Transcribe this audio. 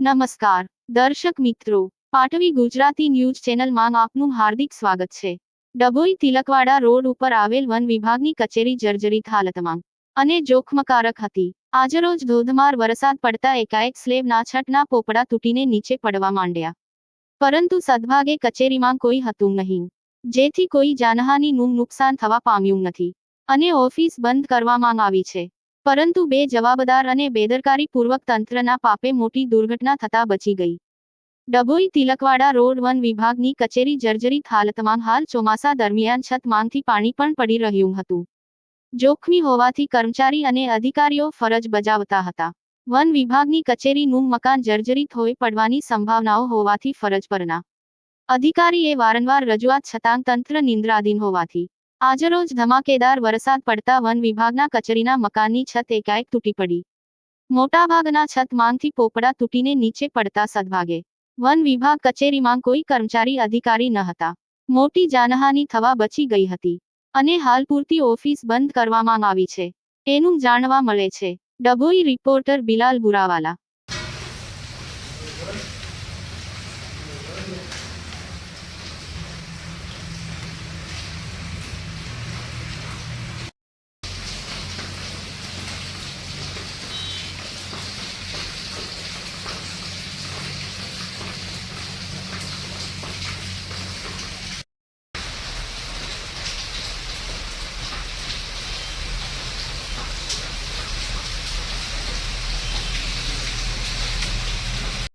નમસ્કાર. દર્શક મિત્રો, પાટવી ગુજરાતી ન્યૂઝ ચેનલમાં આપનું હાર્દિક સ્વાગત છે. ડભોઈ તિલકવાડા રોડ ઉપર આવેલ વન વિભાગની કચેરી જર્જરિત હાલતમાં અને જોખમકારક હતી. આજરોજ ધોધમાર વરસાદ પડતા એકાએક સ્લેબના છટના પોપડા તૂટીને નીચે પડવા માંડ્યા. પરંતુ સદભાગે કચેરીમાં કોઈ હતું નહીં. જેથી કોઈ જાનહાનીનું નુકસાન થવા પામ્યું નથી અને ઓફિસ બંધ કરવામાં આવી છે. પરંતુ બે જવાબદાર અને બેદરકારીપૂર્વક તંત્રના પાપે મોટી દુર્ઘટના થતા બચી ગઈ. ડભોઈ તિલકવાડા રોડ વન વિભાગની કચેરી જર્જરિત હાલતમાં હાલ ચોમાસા દરમિયાન છત પાણી પણ પડી રહ્યું હતું. જોખમી હોવાથી કર્મચારી અને અધિકારીઓ ફરજ બજાવતા હતા. વન વિભાગની કચેરીનું મકાન જર્જરિત હોય પડવાની સંભાવનાઓ હોવાથી ફરજ પરના અધિકારીએ વારંવાર રજૂઆત છતાં તંત્ર નિંદ્રાધીન હોવાથી આજરોજ ધમાકેદાર વરસાદ પડતા વન વિભાગના કચેરીના મકાનની છત એકાએક તૂટી પડી. મોટાભાગના છત માંગથી પોપડા તૂટીને નીચે પડતા સદભાગે. વન વિભાગ કચેરીમાં કોઈ કર્મચારી અધિકારી ન હતા. મોટી જાનહાની થવા બચી ગઈ હતી. અને હાલ પૂરતી ઓફિસ બંધ કરવામાં આવી છે. એનું જાણવા મળે છે. ડભોઈ રિપોર્ટર બિલાલ બુરાવાલા.